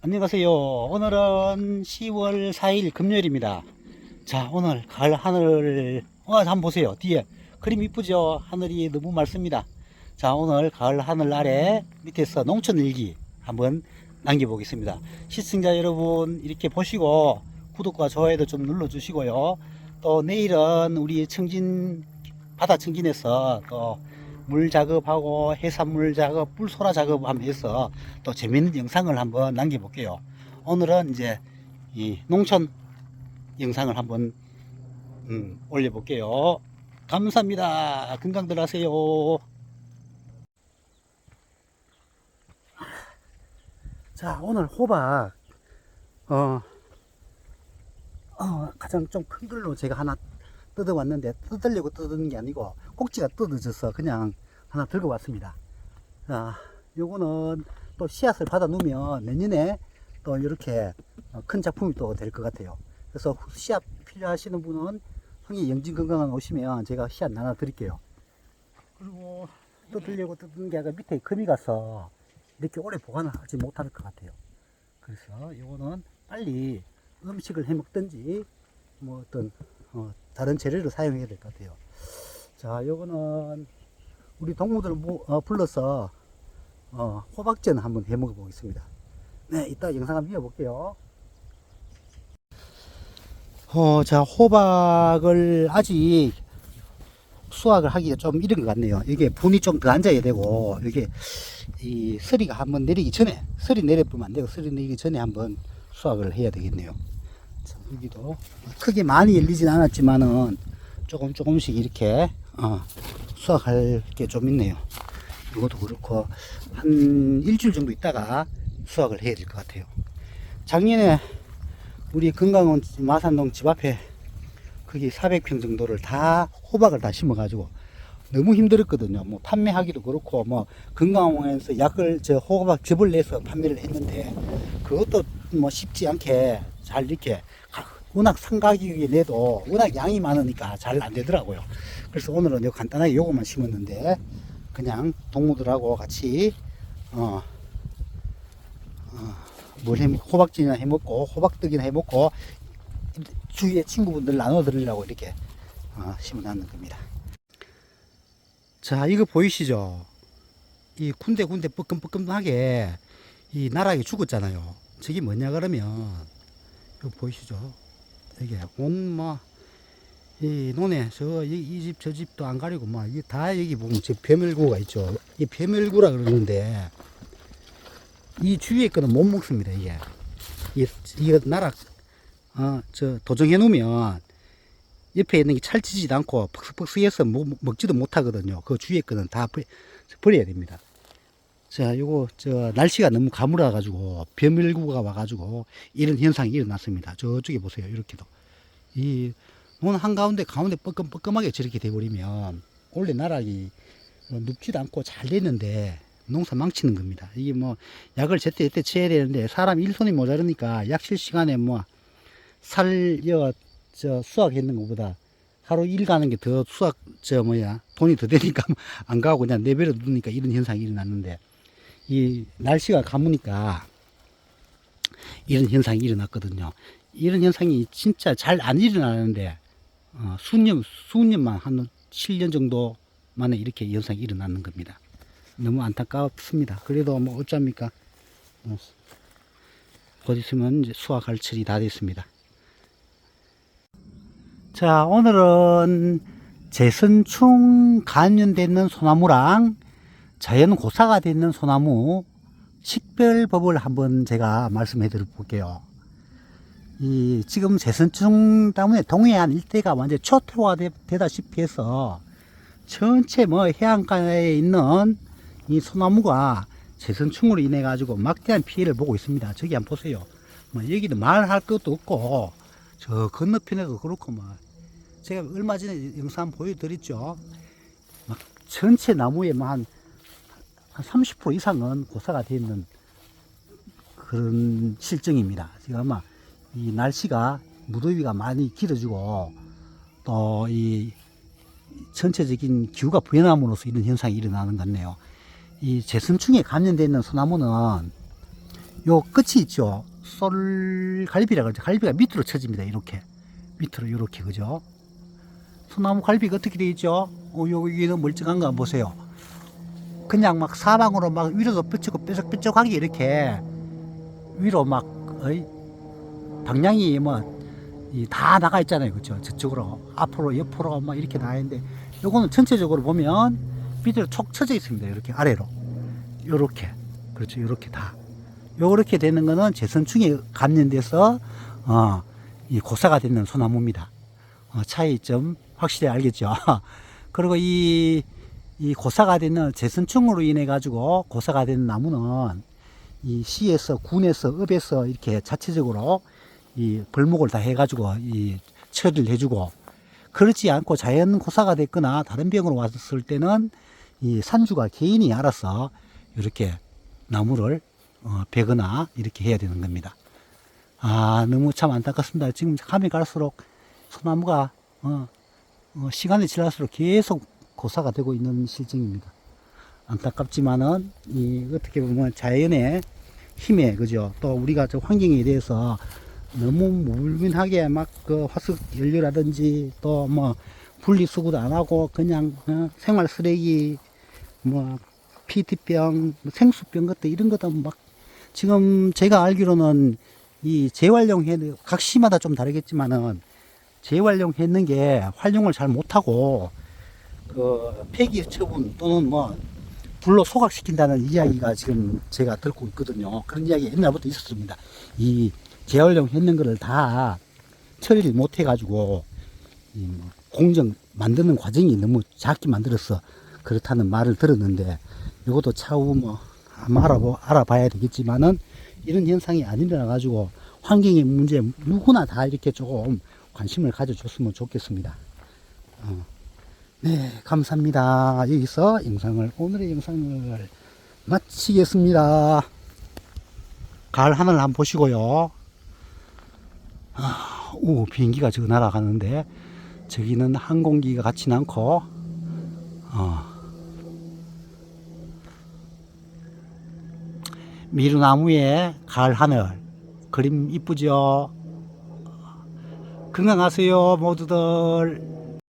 안녕하세요. 오늘은 10월 4일 금요일입니다. 자, 오늘 가을 하늘, 어, 한번 보세요. 뒤에 그림 이쁘죠? 하늘이 너무 맑습니다. 자, 오늘 가을 하늘 아래 밑에서 농촌 일기 한번 남겨보겠습니다. 시청자 여러분, 이렇게 보시고 구독과 좋아요도 좀 눌러주시고요. 또 내일은 우리 청진, 바다 청진에서 또 물 작업하고 해산물 작업, 뿔소라 작업 하면서 또 재밌는 영상을 한번 남겨볼게요. 오늘은 이제 이 농촌 영상을 한번 음, 올려볼게요. 감사합니다. 건강들 하세요. 자, 오늘 호박, 어, 어, 가장 좀 큰 걸로 제가 하나 뜯어왔는데, 뜯으려고 뜯는 게 아니고, 꼭지가 뜯어져서 그냥 하나 들고 왔습니다. 자, 요거는 또 씨앗을 받아 놓으면 내년에 또 이렇게 어, 큰 작품이 또 될 것 같아요. 그래서 씨앗 필요하시는 분은 형이 영진건강원 오시면 제가 씨앗 나눠 드릴게요. 그리고 뜯으려고 뜯는 게 아니라 밑에 금이 가서 이렇게 오래 보관을 하지 못할 것 같아요. 그래서 요거는 빨리 음식을 해 먹든지 뭐 어떤 어, 다른 재료를 사용해야 될 것 같아요. 자, 요거는 우리 동무들 모- 어, 불러서 어, 호박전 한번 해 먹어 보겠습니다. 네, 이따 영상 한번 이어볼게요. 어, 자, 호박을 아직 수확을 하기가 좀 이른 것 같네요. 이게 분이 좀 더 앉아야 되고, 이게 이 서리가 한번 내리기 전에, 서리 내려보면 안 되고, 서리 내리기 전에 한번 수확을 해야 되겠네요. 자, 여기도 크게 많이 열리진 않았지만은 조금 조금씩 이렇게 어, 수확할 게 좀 있네요. 이것도 그렇고 한 일주일 정도 있다가 수확을 해야 될 것 같아요. 작년에 우리 건강원 마산동 집 앞에 거기 400평 정도를 다 호박을 다 심어가지고 너무 힘들었거든요. 뭐 판매하기도 그렇고 뭐 건강원에서 약을 저 호박 즙을 내서 판매를 했는데 그것도 뭐 쉽지 않게 잘 이렇게 가- 워낙 상가격에 내도 워낙 양이 많으니까 잘 안 되더라고요. 그래서 오늘은 요 간단하게 요것만 심었는데 그냥 동무들하고 같이 어, 어, 뭘 해, 호박전이나 해 먹고 호박떡이나 해 먹고 주위에 친구분들 나눠 드리려고 이렇게 어, 심어놨는 겁니다. 자, 이거 보이시죠? 이 군데군데 뻐끔뻐끔하게 이 나락이 죽었잖아요. 저게 뭐냐 그러면 이거 보이시죠? 이게 온뭐 이 논에 저이 집 저 집도 안 가리고 뭐 이게 다 여기 보면 저 벼멸구가 있죠. 이 벼멸구라 그러는데 이 주위에 거는 못 먹습니다. 이게 이 이거 나락 어저 도정해 놓으면 옆에 있는 게 찰지지도 않고 퍽석퍽석해서 먹, 먹지도 못하거든요. 그 주위에 거는 다 버, 버려야 됩니다. 자, 요거 저 날씨가 너무 가물어 가지고 벼멸구가 와 가지고 이런 현상이 일어났습니다. 저쪽에 보세요. 이렇게도 이 논 한가운데 가운데 뻐끔뻐끔하게 저렇게 돼버리면 원래 나락이 어, 눕지도 않고 잘 되는데 농사 망치는 겁니다. 이게 뭐 약을 제때 제때 쳐야 되는데 사람 일손이 모자르니까 약칠 시간에 뭐 살 여 저 수확했는 것보다 하루 일 가는 게 더 수확 저 뭐야 돈이 더 되니까 안 가고 그냥 내버려 두니까 이런 현상이 일어났는데 이 날씨가 가무니까 이런 현상이 일어났거든요. 이런 현상이 진짜 잘 안 일어나는데 어, 수년 수년만 한 7년 정도 만에 이렇게 현상이 일어나는 겁니다. 너무 안타깝습니다. 그래도 뭐 어쩝니까? 어, 곧 있으면 이제 수확할 철이 다 됐습니다. 자, 오늘은 재선충 감염되는 소나무랑 자연 고사가 되는 소나무 식별법을 한번 제가 말씀해 드려 볼게요. 이 지금 재선충 때문에 동해안 일대가 완전 초토화되다시피 해서 전체 뭐 해안가에 있는 이 소나무가 재선충으로 인해 가지고 막대한 피해를 보고 있습니다. 저기 한번 보세요. 뭐 여기도 말할 것도 없고 저 건너편에도 그렇고 뭐 제가 얼마 전에 영상 보여드렸죠. 막 전체 나무에 뭐 한한30% 이상은 고사가 되어 있는 그런 실정입니다. 지금 아마 이 날씨가 무더위가 많이 길어지고 또 이 전체적인 기후가 변함으로써 이런 현상이 일어나는 것 같네요. 이 재선충에 감염되어 있는 소나무는 요 끝이 있죠. 쏠갈비라 그러죠. 갈비가 밑으로 쳐집니다. 이렇게. 밑으로 이렇게 그죠? 소나무 갈비가 어떻게 돼 있죠? 어, 여기는 멀쩡한 거 한번 보세요. 그냥 막 사방으로 막 위로도 뾰족고 뾰족뾰족하게 이렇게 위로 막 어이 방향이 뭐 다 나가 있잖아요. 그죠? 저쪽으로 앞으로 옆으로 막 이렇게 나와 있는데 요거는 전체적으로 보면 밑으로 촉 쳐져 있습니다. 이렇게 아래로. 요렇게. 그렇죠. 요렇게 다. 요렇게 되는 거는 재선충에 감염돼서 어, 이 고사가 되는 소나무입니다. 어, 차이점 확실히 알겠죠. 그리고 이, 이 고사가 되는 재선충으로 인해 가지고 고사가 되는 나무는 이 시에서 군에서 읍에서 이렇게 자체적으로 이 벌목을 다 해가지고 이 처리를 해주고 그렇지 않고 자연 고사가 됐거나 다른 병으로 왔을 때는 이 산주가 개인이 알아서 이렇게 나무를 어, 베거나 이렇게 해야 되는 겁니다. 아 너무 참 안타깝습니다. 지금 감이 갈수록 소나무가 어, 어, 시간이 지날수록 계속 고사가 되고 있는 실정입니다. 안타깝지만은 이 어떻게 보면 자연의 힘에 그죠 또 우리가 저 환경에 대해서 너무 무분하게 막 그 화석 연료라든지 또 뭐 분리수거도 안 하고 그냥 어, 생활 쓰레기 뭐 PT병, 뭐 생수병 것도 이런 것도 막 지금 제가 알기로는 이 재활용해 각 시마다 좀 다르겠지만은 재활용했는 게 활용을 잘 못하고 그 폐기 처분 또는 뭐 불로 소각시킨다는 이야기가 지금 제가 듣고 있거든요. 그런 이야기 옛날부터 있었습니다. 이 재활용 했는 거를 다 처리를 못 해가지고 공정 만드는 과정이 너무 작게 만들어서 그렇다는 말을 들었는데 이것도 차후 뭐 알아보, 알아봐야 되겠지만은 이런 현상이 안 일어나 가지고 환경의 문제 누구나 다 이렇게 조금 관심을 가져줬으면 좋겠습니다. 어. 네, 감사합니다. 여기서 영상을 오늘의 영상을 마치겠습니다. 가을 하늘 한번 보시고요. 아, 오, 비행기가 저거 날아가는데 저기는 항공기가 같이 않고 어. 미루나무에 가을 하늘 그림 이쁘죠? 건강하세요 모두들